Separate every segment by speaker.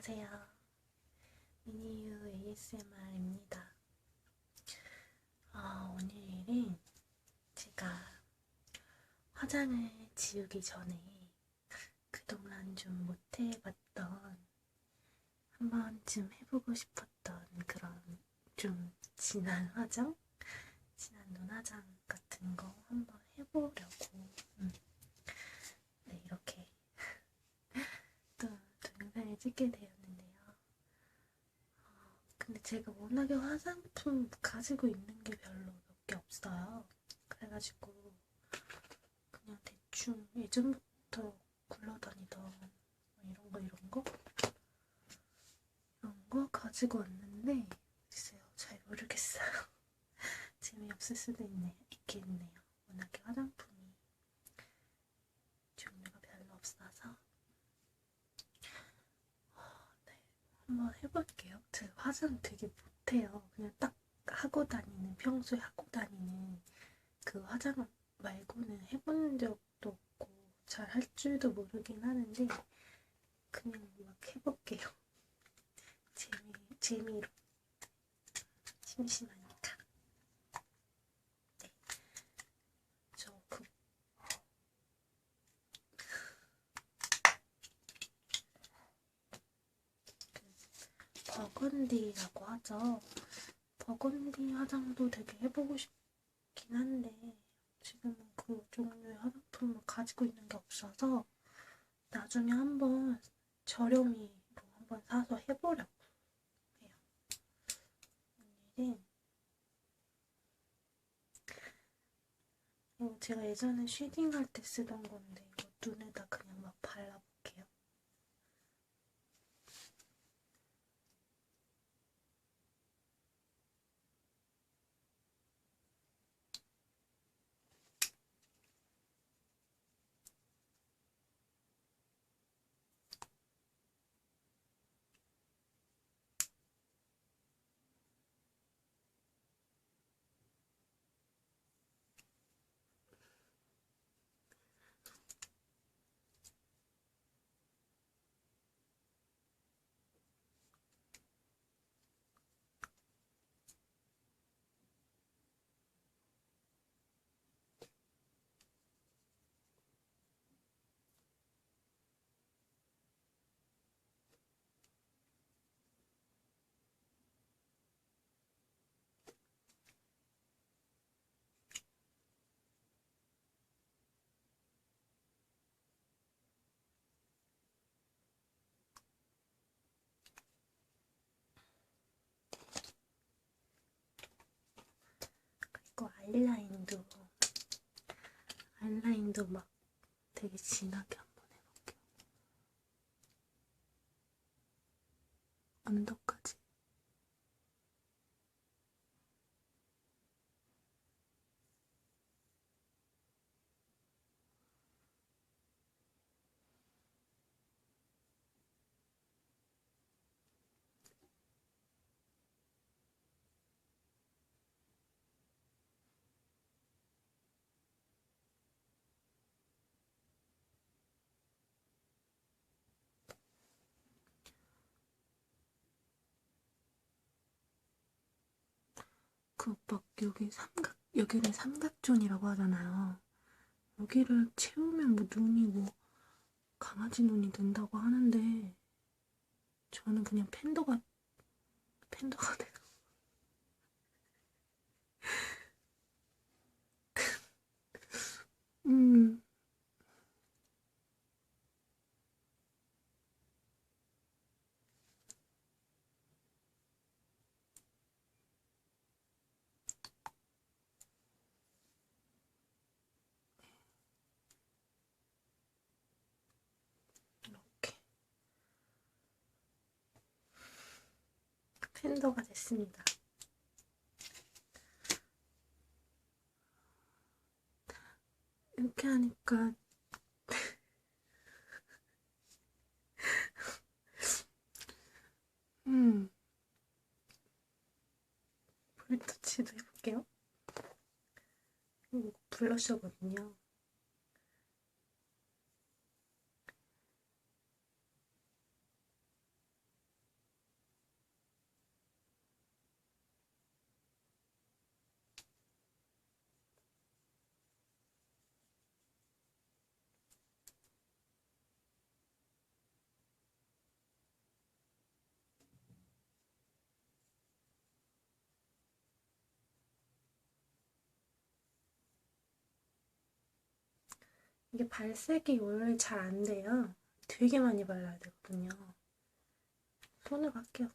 Speaker 1: 안녕하세요. 미니유 ASMR입니다. 어, 오늘은 제가 화장을 지우기 전에 그동안 좀 못해봤던 한 번쯤 해보고 싶었던 그런 좀 진한 화장? 진한 눈화장 같은 거 한번 해보려고 음. 네, 이렇게 또 동영상을 찍게 근데 제가 워낙에 화장품 가지고 있는 게 별로 몇개 없어요. 그래가지고 그냥 대충 예전부터 굴러다니던 뭐 이런 거 이런 거 이런 거 가지고 왔는데 글쎄요 잘 모르겠어요. 재미없을 수도 있네, 있겠네요. 워낙에 화장품이 종류가 별로 없어서 네, 한번 해볼게요. 화장 되게 못해요. 그냥 딱 하고 다니는, 평소에 하고 다니는 그 화장 말고는 해본 적도 없고 잘할 줄도 모르긴 하는데 그냥 막 해볼게요. 재미, 재미로. 심심하니까. 네. 저 그, 버건디라고 하죠. 버건디 화장도 되게 해보고 싶긴 한데 지금은 그 종류의 화장품을 가지고 있는 게 없어서 나중에 한번 저렴이로 한번 사서 해보려고 해요. 오늘은 이거 제가 예전에 쉐딩 할 때 쓰던 건데 이거 눈에다 그냥 막 발라볼게요. 그리고 아이라인도 아이라인도 막 되게 진하게 한번 해볼게요. 언더까지. 그막 여기 삼각 여기를 삼각존이라고 하잖아요. 여기를 채우면 뭐 눈이 뭐 강아지 눈이 든다고 하는데 저는 그냥 팬더가 팬더가 음 이렇게 팬더가 됐습니다. 이렇게 하니까 음 볼터치도 해볼게요. 이거 블러셔거든요. 이게 발색이 원래 잘안 돼요. 되게 많이 발라야 되거든요. 손으로 할게요,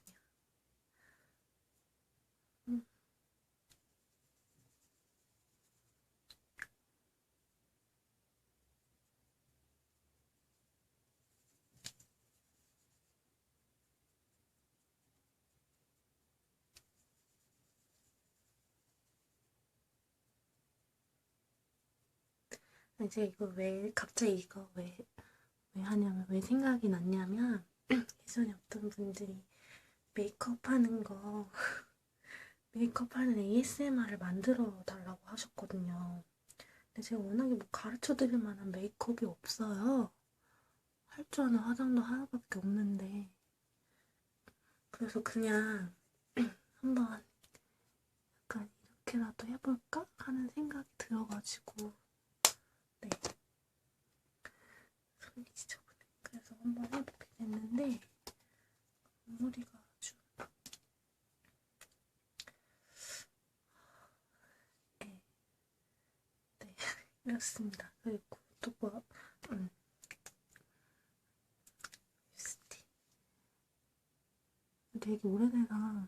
Speaker 1: 이제 이거 왜 갑자기 이거 왜, 왜 하냐면 왜 생각이 났냐면 예전에 어떤 분들이 메이크업 하는 거 메이크업 하는 ASMR을 만들어 달라고 하셨거든요. 근데 제가 워낙에 뭐 가르쳐 드릴 만한 메이크업이 없어요. 할 줄 아는 화장도 하나밖에 없는데 그래서 그냥 한번 약간 이렇게라도 해볼까 하는 생각이 들어가지고 네. 손이 지저분해. 그래서 한번 해보게 됐는데 머리가 아주 네, 네 이렇습니다. 그리고 또 뭐, 음. 립스틱 되게 오래돼서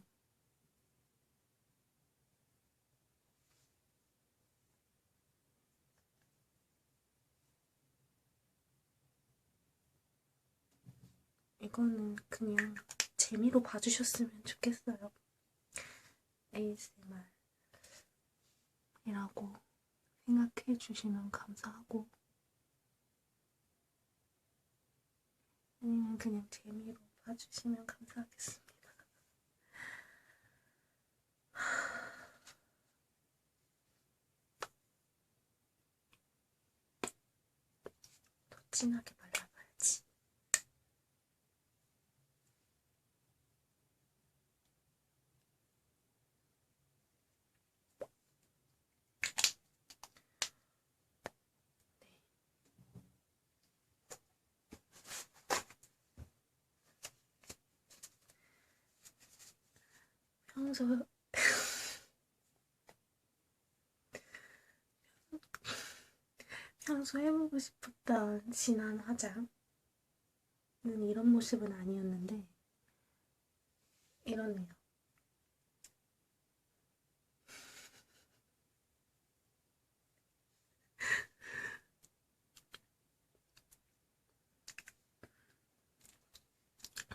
Speaker 1: 이거는 그냥 재미로 봐주셨으면 좋겠어요. ASMR 이라고 생각해 주시면 감사하고 아니면 그냥 재미로 봐주시면 감사하겠습니다. 더 진하게 발라봐야지. 평소 평소 해보고 싶었던 진한 화장은 이런 모습은 아니었는데 이렇네요.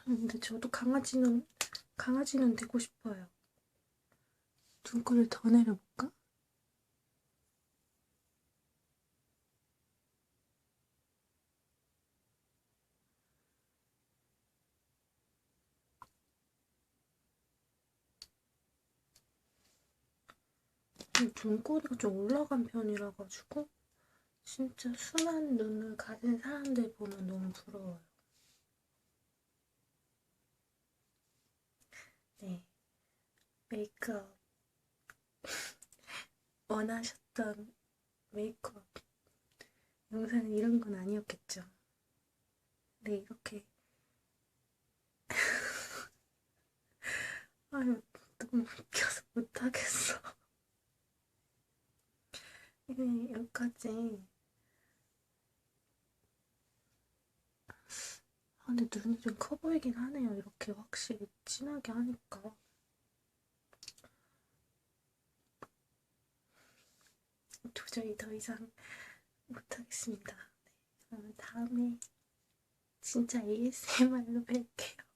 Speaker 1: 근데 저도 강아지는 강아지는 되고 싶어요. 눈꼬리를 더 내려볼까? 눈꼬리가 좀 올라간 편이라 가지고 진짜 순한 눈을 가진 사람들 보면 너무 부러워요. 네, 메이크업 원하셨던 메이크업 영상은 이런 건 아니었겠죠. 네, 이렇게 아유 너무 웃겨서 못하겠어. 네, 여기까지. 아, 근데 눈이 좀 커 보이긴 하네요. 이렇게 확실히 진하게 하니까. 도저히 더 이상 못하겠습니다. 네, 다음에 진짜 ASMR로 뵐게요.